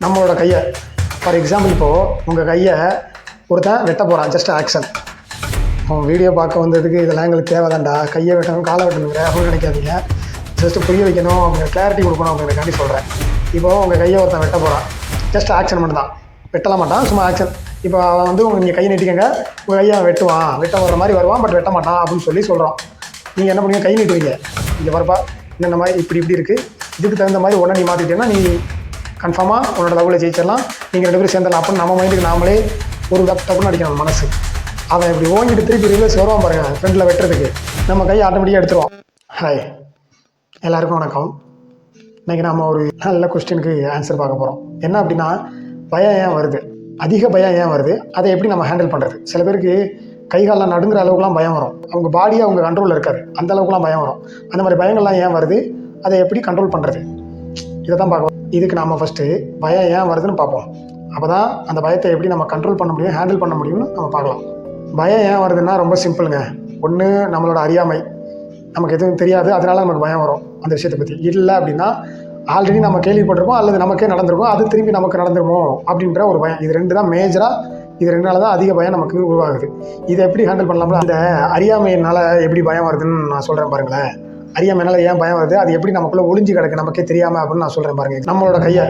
நம்மளோட கையை for example இப்போது உங்கள் கையை ஒருத்தன் வெட்ட போகிறான் ஜஸ்ட் ஆக்ஷன் அவன் வீடியோ பார்க்க வந்ததுக்கு இதெல்லாம் எங்களுக்கு தேவைதான்டா. கையை வெட்டணும் காலை வெட்டணுங்கிற அப்படின்னு நினைக்காதீங்க ஜஸ்ட் புரிய வைக்கணும் அவங்க கிளாரிட்டி கொடுக்கணும் அப்படிங்கிறக்காண்டி சொல்கிறேன் இப்போ உங்கள் கையை ஒருத்தன் வெட்ட போகிறான் ஜஸ்ட் ஆக்ஷன் மட்டும் தான் வெட்டலாம் மாட்டான் சும்மா ஆக்ஷன் இப்போ அவன் வந்து உங்கள் நீங்கள் கை நீட்டிக்கங்க உங்கள் கையை வெட்டுவான். வெட்ட வர மாதிரி வருவான் பட் வெட்ட மாட்டான் அப்படின்னு சொல்லி சொல்கிறோம் நீங்கள் என்ன பண்ணுவீங்க? கை நீட்டுவீங்க. இங்கே வரப்பா என்னென்ன மாதிரி இப்படி இப்படி இருக்குது இதுக்கு தகுந்த மாதிரி உடனே நீ மாற்றிட்டேன்னா நீ கன்ஃபார்மாக உன்னோட லவ்வில் ஜெயிச்சிடலாம். நீங்கள் ரெண்டு பேரும் சேர்ந்தலாம் அப்படின்னு நம்ம மைண்டுக்கு நாமளே ஒரு தப்பு தப்புன்னு அடிக்கணும் மனசு. அவன் இப்படி ஓங்கிட்டு திருப்பி ரிவர்ஸ் வருவான் பாருங்க ஃப்ரெண்டில் வெட்டுறதுக்கு. நம்ம கையை ஆட்டோமேட்டிக்காக எடுத்துருவோம். ஹாய் எல்லாருக்கும் வணக்கம். இன்றைக்கி நம்ம ஒரு நல்ல கொஸ்டினுக்கு ஆன்சர் பார்க்க போகிறோம் என்ன அப்படின்னா பயம் ஏன் வருது? அதிக பயம் ஏன் வருது? அதை எப்படி நம்ம ஹேண்டில் பண்ணுறது சில பேருக்கு கை காலெலாம் நடுங்கிற அளவுக்குலாம் பயம் வரும். அவங்க பாடியை அவங்க கண்ட்ரோலில் இருக்காது அந்த அளவுக்குலாம் பயம் வரும். அந்த மாதிரி பயங்கள்லாம் ஏன் வருது? அதை எப்படி கண்ட்ரோல் பண்ணுறது இதை தான் பார்க்கலாம் இதுக்கு நாம் ஃபஸ்ட்டு பயம் ஏன் வருதுன்னு பார்ப்போம். அப்போ தான் அந்த பயத்தை எப்படி நம்ம கண்ட்ரோல் பண்ண முடியும் ஹேண்டில் பண்ண முடியும்னு நம்ம பார்க்கலாம். பயம் ஏன் வருதுன்னா ரொம்ப சிம்பிளுங்க ஒன்று நம்மளோட அறியாமை. நமக்கு எதுவும் தெரியாது அதனால நமக்கு பயம் வரும் அந்த விஷயத்தை பற்றி இல்லை அப்படின்னா ஆல்ரெடி நம்ம கேள்விப்பட்டிருக்கோம் அல்லது நமக்கே நடந்திருக்கும் அது திரும்பி நமக்கு நடந்துருமோ அப்படின்ற ஒரு பயம். இது ரெண்டு தான் மேஜராக இது ரெண்டால தான் அதிக பயம் நமக்கு உருவாகுது. இதை எப்படி ஹேண்டில் பண்ணலாம்ல? அந்த அறியாமையினால எப்படி பயம் வருதுன்னு நான் சொல்கிறேன் பாருங்களேன். அறியாமைனால ஏன் பயம் வருது? அது எப்படி நமக்குள்ளே ஒளிஞ்சு கிடக்கு? நமக்கே தெரியாமல் அப்படின்னு நான் சொல்கிறேன் பாருங்க. நம்மளோட கையை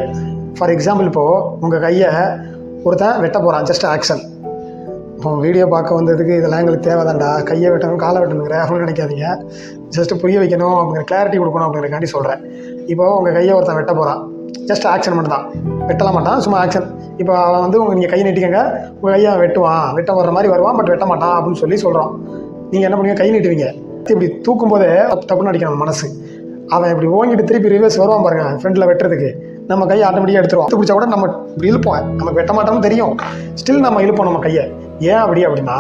ஃபார் எக்ஸாம்பிள் இப்போது உங்கள் கையை ஒருத்தன் வெட்ட போகிறான் ஜஸ்ட் ஆக்ஷன் இப்போ வீடியோ பார்க்க வந்ததுக்கு இதெல்லாம் எங்களுக்கு தேவைதான்டா. கையை வெட்டணும் காலை வெட்டணுங்கிற அப்படின்னு நினைக்காதீங்க. ஜஸ்ட் புரிய வைக்கணும் அப்படிங்கிற கிளாரிட்டி கொடுக்கணும் அப்படிங்கிறக்காண்டி சொல்கிறேன் இப்போ உங்கள் கையை ஒருத்தன் வெட்ட போகிறான் ஜஸ்ட் ஆக்ஷன் மட்டும் தான் வெட்டலாம் மாட்டான் சும்மா ஆக்ஷன் இப்போ அவன் வந்து உங்கள் நீங்கள் கை நீட்டிக்கங்க. உங்கள் கையை வெட்டுவான். வெட்ட வர்ற மாதிரி வருவான் பட் வெட்ட மாட்டான் அப்படின்னு சொல்லி சொல்கிறோம் நீங்கள் என்ன பண்ணுவீங்க? கை நீட்டுவீங்க. இப்படி தூக்கும் போதே தப்புன்னு அடிக்கணும் மனசு. அவன் இப்படி ஓங்கிட்டு திருப்பி ரிவர்ஸ் வருவான் பாருங்க ஃப்ரெண்டில் வெட்டுறதுக்கு. நம்ம கையை ஆட்டோமேட்டிக்காக எடுத்துருவோம் பிடிச்சா கூட நம்ம இப்படி இழுப்போம். நமக்கு வெட்ட மாட்டோம்னு தெரியும். ஸ்டில் நம்ம இழுப்போம் நம்ம கையை. ஏன் அப்படி அப்படின்னா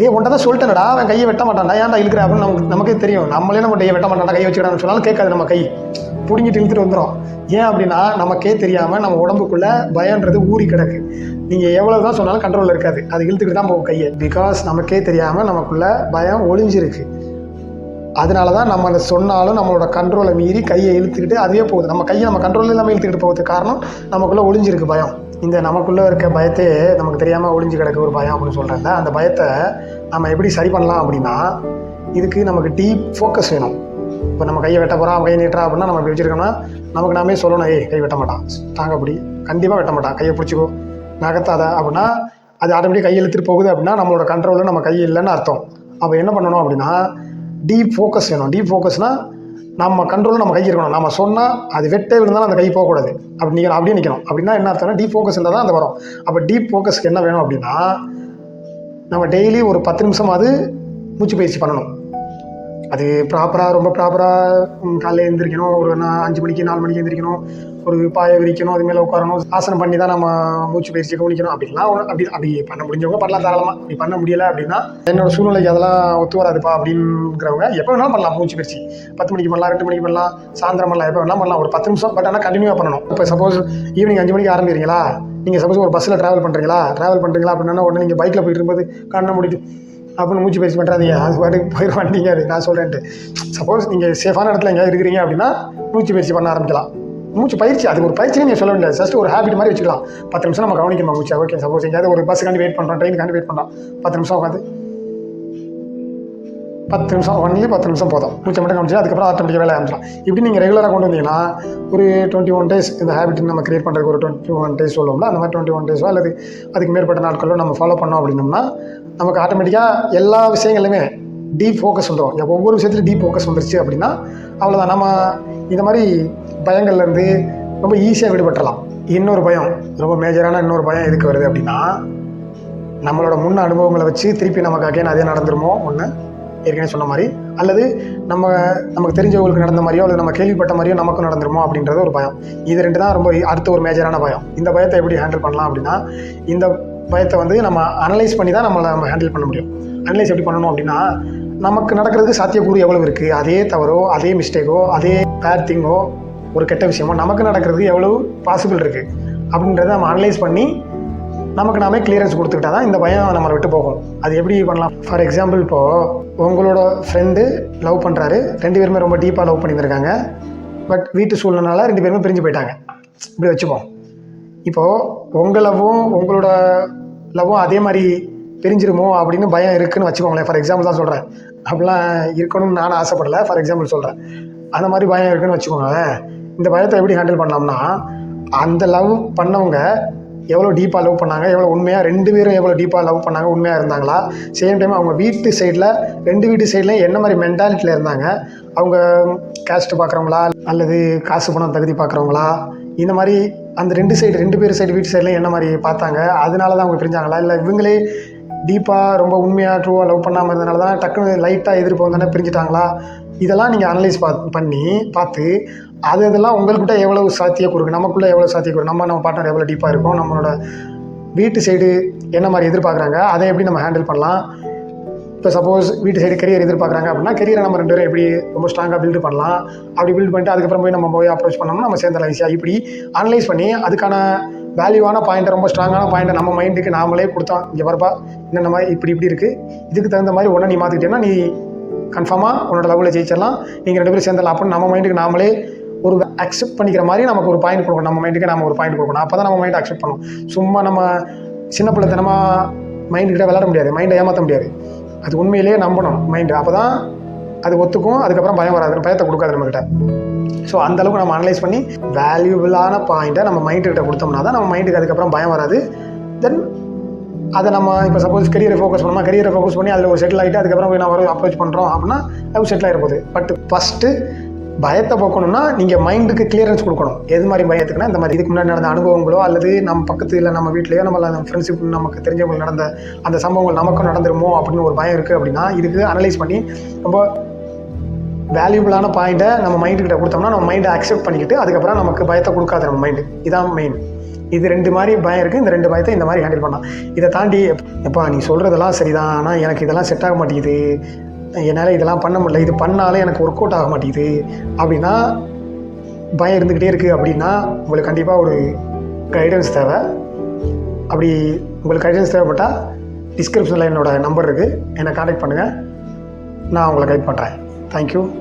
ஏ உன்ட்ட தான் சொல்லிட்டேனடா. அவன் கையை வெட்ட மாட்டான்டா. ஏன்டா இழுக்கிற? அப்படின்னு நமக்கு நமக்கே தெரியும். நம்மளே நம்ம கையை வெட்ட மாட்டான்டா. கையை வச்சுக்கிடான்னு சொன்னாலும் கேட்காது நம்ம கை. பிடுங்கிட்டு இழுத்துட்டு வந்துடும் ஏன் அப்படின்னா நமக்கே தெரியாமல் நம்ம உடம்புக்குள்ளே பயன்றது ஊறி கிடக்கு. நீங்கள் எவ்வளோ தான் சொன்னாலும் கண்ட்ரோலில் இருக்காது. அது இழுத்துக்கிட்டு தான் போகும் கையை. பிகாஸ் நமக்கே தெரியாமல் நமக்குள்ள பயம் ஒளிஞ்சிருக்கு. அதனால தான் நம்ம அதை சொன்னாலும் நம்மளோட கண்ட்ரோலை மீறி கையை இழுத்துக்கிட்டு அதுவே போகுது. நம்ம கையை நம்ம கண்ட்ரோல் இல்லாமல் இழுத்துக்கிட்டு போகிறதுக்கு காரணம் நமக்குள்ளே ஒளிஞ்சிருக்கு பயம். இந்த நமக்குள்ளே இருக்க பயத்தே நமக்கு தெரியாமல் ஒளிஞ்சு கிடக்க ஒரு பயம் அப்படின்னு சொல்கிறேன்ல அந்த பயத்தை நம்ம எப்படி சரி பண்ணலாம் அப்படின்னா இதுக்கு நமக்கு டீப் ஃபோக்கஸ் வேணும். இப்போ நம்ம கையை வெட்ட போகிறோம் கையை நீட்டுறா அப்படின்னா நம்ம இப்படி வச்சிருக்கோம்னா நமக்கு நாமே சொல்லணும் ஏய் கை வெட்ட மாட்டான். தாங்க அப்படி. கண்டிப்பாக வெட்ட மாட்டான். கையை பிடிச்சிக்கோ. நகர்த்தாத அப்படின்னா அது ஆட்டோமேட்டிக் கையை இழுத்துட்டு போகுது அப்படின்னா நம்மளோட கண்ட்ரோலில் நம்ம கை இல்லைன்னு அர்த்தம். அப்போ என்ன பண்ணணும் அப்படின்னா டீப் ஃபோக்கஸ் வேணும். டீப் ஃபோக்கஸ்னால் நம்ம கண்ட்ரோலில் நம்ம கை இருக்கணும். நம்ம சொன்னால் அது வெட்டே விழுந்தாலும் அந்த கை போகக்கூடாது. அப்படி நீங்கள் அப்படியே நிற்கணும் அப்படின்னா என்ன அர்த்தம்னா டீப் ஃபோக்கஸ் இருந்தால் தான் அது வரும். அப்போ டீப் ஃபோக்கஸ்க்கு என்ன வேணும் அப்படின்னா நம்ம டெய்லி ஒரு பத்து நிமிஷமாவது மூச்சு பயிற்சி பண்ணணும். அது ப்ராப்பராக ரொம்ப ப்ராப்பராக காலையில் எழுந்திரிக்கணும் ஒரு நான் அஞ்சு மணிக்கு நாலு மணிக்கு எழுந்திரிக்கணும் ஒரு பாயை விரிக்கணும். அது மேலே உட்காரணும். ஆசனம் பண்ணி தான் நம்ம மூச்சு பயிற்சி கவனிக்கணும். அப்படிலாம் அப்படி அப்படி பண்ண முடிஞ்சவங்க பண்ணலாம் தாராளமாக அப்படி பண்ண முடியலை அப்படின்னா என்னோட சூழ்நிலைக்கு அதெல்லாம் ஒத்து வராதுப்பா அப்படிங்கிறவங்க எப்போ வேணாலும் பண்ணலாம் மூச்சு பயிற்சி. பத்து மணிக்கு பண்ணலாம் ரெண்டு மணிக்கு பண்ணலாம் சாயந்தரம் பண்ணலாம் எப்போ வேணாலும் பண்ணலாம். ஒரு பத்து நிமிஷம் பட் ஆனால் கண்டினியூவாக பண்ணணும். இப்போ சப்போஸ் ஈவினிங் அஞ்சு மணிக்கு ஆரம்பிக்கிறீங்களா? நீங்கள் சப்போஸ் ஒரு பஸ்ஸில் ட்ராவல் பண்ணுறீங்களா ட்ராவல் பண்ணுறீங்களா அப்படின்னா உடனே நீங்கள் பைக்கில் போயிட்டு இருக்கும்போது கண்ணை முடிட்டு அப்படின்னு மூச்சு பயிற்சி பண்ணுறாதீங்க அது பாட்டுக்கு போயிட மாட்டீங்க. அது நான் சொல்கிறேன்ட்டு சப்போஸ் நீங்கள் சேஃபான இடத்துல எங்கேயாவது இருக்கிறீங்க அப்படின்னா மூச்சு பயிற்சி பண்ண ஆரம்பிக்கலாம். மூச்சு பயிற்சி அது ஒரு பயிற்சி நீங்கள் சொல்ல வேண்டியது. ஜஸ்ட் ஒரு ஹேபிட் மாதிரி வச்சுக்கலாம். பத்து நிமிஷம் நம்ம கவனிக்கணும் மூச்சு. ஓகே சப்போஸ் எங்கேயாவது ஒரு பஸ்ஸுக்காண்டி வெயிட் பண்ணுறோம் ட்ரெயினுக்காண்டி வெயிட் பண்ணலாம் பத்து நிமிஷம் உட்காந்து பத்து நிமிஷம் ஒன்லி பத்து நிமிஷம் போதும். மூச்சை மட்டும் கவனிச்சு அதுக்கப்புறம் ஆட்டோமேட்டிக்காக வேலை ஆரம்பிச்சிடும் இப்படி நீங்கள் ரெகுலராக கொண்டு வந்தீங்கன்னா ஒரு டுவெண்ட்டி ஒன் டேஸ் இந்த ஹேபிட் நம்ம கிரியேட் பண்ணுறதுக்கு ஒரு டுவெண்ட்டி ஒன் டேஸ் சொல்லுவோம்ல அந்த மாதிரி டுவெண்ட்டி ஒன் டேஸோ அல்லது அதுக்கு மேற்பட்ட நாட்களோ நம்ம ஃபாலோ பண்ணோம் அப்படின்னோம்னா நமக்கு ஆட்டோமேட்டிக்காக எல்லா விஷயங்களுமே டீப் ஃபோக்கஸ் வந்துடும் ஒவ்வொரு விஷயத்துலையும் டீப் ஃபோக்கஸ் வந்துருச்சு அப்படின்னா அவ்வளோதான் நம்ம இந்த மாதிரி பயங்கள்லேருந்து ரொம்ப ஈஸியாக விடுபட்டலாம் இன்னொரு பயம் ரொம்ப மேஜரான இன்னொரு பயம் எதுக்கு வருது அப்படின்னா நம்மளோட முன் அனுபவங்களை வச்சு திருப்பி நமக்கு அகைன் அதே நடந்துருமோ? ஒன்று ஏற்கனவே சொன்ன மாதிரி அல்லது நம்ம நமக்கு தெரிஞ்சவங்களுக்கு நடந்த மாதிரியோ அல்லது நம்ம கேள்விப்பட்ட மாதிரியோ நமக்கும் நடந்துருமோ அப்படின்றது ஒரு பயம். இது ரெண்டு தான் ரொம்ப அடுத்த ஒரு மேஜரான பயம். இந்த பயத்தை எப்படி ஹேண்டில் பண்ணலாம் அப்படின்னா இந்த பயத்தை வந்து நம்ம அனலைஸ் பண்ணி தான் நம்மளை நம்ம ஹேண்டில் பண்ண முடியும். அனலைஸ் எப்படி பண்ணணும் அப்படின்னா நமக்கு நடக்கிறதுக்கு சாத்தியக்கூறு எவ்வளவு இருக்குது அதே தவறோ அதே மிஸ்டேக்கோ அதே பேட் திங்கோ ஒரு கெட்ட விஷயமோ நமக்கு நடக்கிறதுக்கு எவ்வளவு பாசிபிள் இருக்குது அப்படின்றத நம்ம அனலைஸ் பண்ணி நமக்கு நாமே கிளியரன்ஸ் கொடுத்துக்கிட்டா தான் இந்த பயம் நம்மளை விட்டு போகும். அது எப்படி பண்ணலாம்? ஃபார் எக்ஸாம்பிள் இப்போது உங்களோட ஃப்ரெண்டு லவ் பண்ணுறாரு ரெண்டு பேருமே ரொம்ப டீப்பாக லவ் பண்ணியிருக்காங்க பட் வீட்டு சூழ்நிலால ரெண்டு பேருமே பிரிஞ்சு போயிட்டாங்க. இப்படி வச்சுப்போம். இப்போது உங்கள் லவ்வும் உங்களோட லவ்வும் அதே மாதிரி பிரிஞ்சிருமோ அப்படின்னு பயம் இருக்குன்னு வச்சுக்கோங்களேன். ஃபார் எக்ஸாம்பிள் தான் சொல்கிறேன் அப்படிலாம் இருக்கணும்னு நான் ஆசைப்படலை. ஃபார் எக்ஸாம்பிள் சொல்கிறேன் அந்த மாதிரி பயம் இருக்குன்னு வச்சுக்கோங்களேன். இந்த பயத்தை எப்படி ஹேண்டில் பண்ணலாம்னா அந்த லவ் பண்ணவங்க எவ்வளோ டீப்பாக லவ் பண்ணாங்க எவ்வளோ உண்மையாக ரெண்டு பேரும் எவ்வளோ டீப்பாக லவ் பண்ணாங்க உண்மையாக இருந்தாங்களா? சேம் டைம் அவங்க வீட்டு சைடில் ரெண்டு வீட்டு சைட்லேயும் என்ன மாதிரி மென்டாலிட்டியில் இருந்தாங்க? அவங்க கேஸ்ட் பார்க்குறவங்களா அல்லது காசு பணம் தகுதி பார்க்குறவங்களா? இந்த மாதிரி அந்த ரெண்டு சைடு ரெண்டு பேர் சைடு வீட்டு சைடில் என்ன மாதிரி பார்த்தாங்க? அதனால தான் அவங்க பிரிஞ்சாங்களா? இல்லை இவங்களே டீப்பாக ரொம்ப உண்மையாக ட்ரூவாக லவ் பண்ணாமல் இருந்தனால தான் டக்குன்னு லைட்டாக எதிர்ப்பு வந்தோடனே பிரிஞ்சுட்டாங்களா? இதெல்லாம் நீங்கள் அனலைஸ் பா பண்ணி பார்த்து அது இதெல்லாம் உங்கள்கிட்ட எவ்வளவு சாத்தியக்கூறு இருக்கு நமக்குள்ளே எவ்வளோ சாத்தியக்கூறு நம்ம நம்ம பார்ட்னர் எவ்வளோ டீப்பாக இருக்கும்? நம்மளோட வீட்டு சைடு என்ன மாதிரி எதிர்பார்க்குறாங்க? அதை எப்படி நம்ம ஹேண்டில் பண்ணலாம்? இப்போ சப்போஸ் வீட்டு சைடு கரியர் எதிர்பார்க்குறாங்க அப்படின்னா கரியரை நம்ம ரெண்டு பேரும் எப்படி ரொம்ப ஸ்ட்ராங்காக பில்டு பண்ணலாம்? அப்படி பில்ட் பண்ணிட்டு அதுக்கப்புறம் போய் நம்ம போய் அப்ரோச் பண்ணோம்னா நம்ம சேர்ந்தலாம் ஈஸியாக இப்படி அனலைஸ் பண்ணி அதுக்கான வேல்யூவான பாயிண்ட்டை ரொம்ப ஸ்ட்ராங்கான பாயிண்ட்டை நம்ம மைண்டுக்கு நாமளே கொடுத்தோம் இங்கே வரப்பா என்னென்ன மாதிரி இப்படி இப்படி இருக்குது இதுக்கு தகுந்த மாதிரி ஒன்றை நீ மாற்றிக்கிட்டேன்னா நீ கன்ஃபார்மாக உன்னோட லெவலில் ஜெயிச்சிடலாம். நீங்கள் ரெண்டு பேரும் சேர்ந்தலாம் அப்படின்னு நம்ம மைண்டுக்கு நாமளே ஒரு அக்செப்ட் பண்ணிக்கிற மாதிரி நமக்கு ஒரு பாயிண்ட் கொடுக்கணும். நம்ம மைண்டுக்கு நம்ம ஒரு பாயிண்ட் கொடுக்கணும். அப்போ தான் நம்ம மைண்ட் அக்செப்ட் பண்ணும். சும்மா நம்ம சின்ன பிள்ளைத்தனமாக மைண்டுக்கிட்ட விளாட முடியாது. மைண்டை ஏமாற்ற முடியாது. அது உண்மையிலேயே நம்பணும் மைண்டு அப்போ தான் அது ஒத்துக்கும். அதுக்கப்புறம் பயம் வராது. பயத்தை கொடுக்காது நம்மக்கிட்ட ஸோ அந்த அளவுக்கு நம்ம அனலைஸ் பண்ணி வேல்யூபிளான பாயிண்ட்டை நம்ம மைண்டுக்கிட்ட கொடுத்தோம்னா தான் நம்ம மைண்டுக்கு அதுக்கப்புறம் பயம் வராது. தென் அதை நம்ம இப்போ சப்போஸ் கரியரை ஃபோக்கஸ் பண்ணோமா கரியரை ஃபோக்கஸ் பண்ணி அதில் ஒரு செட்டில் ஆகிட்டு அதுக்கப்புறம் போய் நான் வர அப்ரோச் பண்ணுறோம் அப்படின்னா அது செட்டில் ஆகிருப்போது பட் ஃபஸ்ட்டு பயத்தை போக்கணும்னா நீங்கள் மைண்டுக்கு கிளியரன்ஸ் கொடுக்கணும். எது மாதிரி பயத்துக்குன்னா இந்த மாதிரி இதுக்கு முன்னாடி நடந்த அனுபவங்களோ அல்லது நம்ம பக்கத்தில் நம்ம வீட்லையோ நம்ம ஃப்ரெண்ட்ஷிப் நமக்கு தெரிஞ்சவங்க நடந்த அந்த சம்பவங்கள் நமக்கும் நடந்துருமோ அப்படின்னு ஒரு பயம் இருக்குது அப்படின்னா இதுக்கு அனலைஸ் பண்ணி ரொம்ப வேல்யூபிளான பாயிண்ட்டை நம்ம மைண்டுக்கிட்ட கொடுத்தோம்னா நம்ம மைண்டை அக்செப்ட் பண்ணிக்கிட்டு அதுக்கப்புறம் நமக்கு பயத்தை கொடுக்காது நம்ம மைண்டு இதான் மெயின் இது ரெண்டு மாதிரி பயம் இருக்குது இந்த ரெண்டு பயத்தை இந்த மாதிரி ஹேண்டில் பண்ணலாம். இதை தாண்டி எப்பா நீ சொல்கிறதெல்லாம் சரிதான். ஆனால் எனக்கு இதெல்லாம் செட் ஆக மாட்டேங்குது. என்னால் இதெல்லாம் பண்ண முடியல. இது பண்ணாலே எனக்கு ஒர்க் அவுட் ஆக மாட்டேங்குது. அப்படின்னா பயம் இருந்துக்கிட்டே இருக்குது அப்படின்னா உங்களுக்கு கண்டிப்பாக ஒரு கைடன்ஸ் தேவை. அப்படி உங்களுக்கு கைடன்ஸ் தேவைப்பட்டால் டிஸ்கிரிப்ஷனில் என்னோடய நம்பர் இருக்குது என்னை காண்டாக்ட் பண்ணுங்கள் நான் உங்களை கைட் பண்ணுறேன் தேங்க்யூ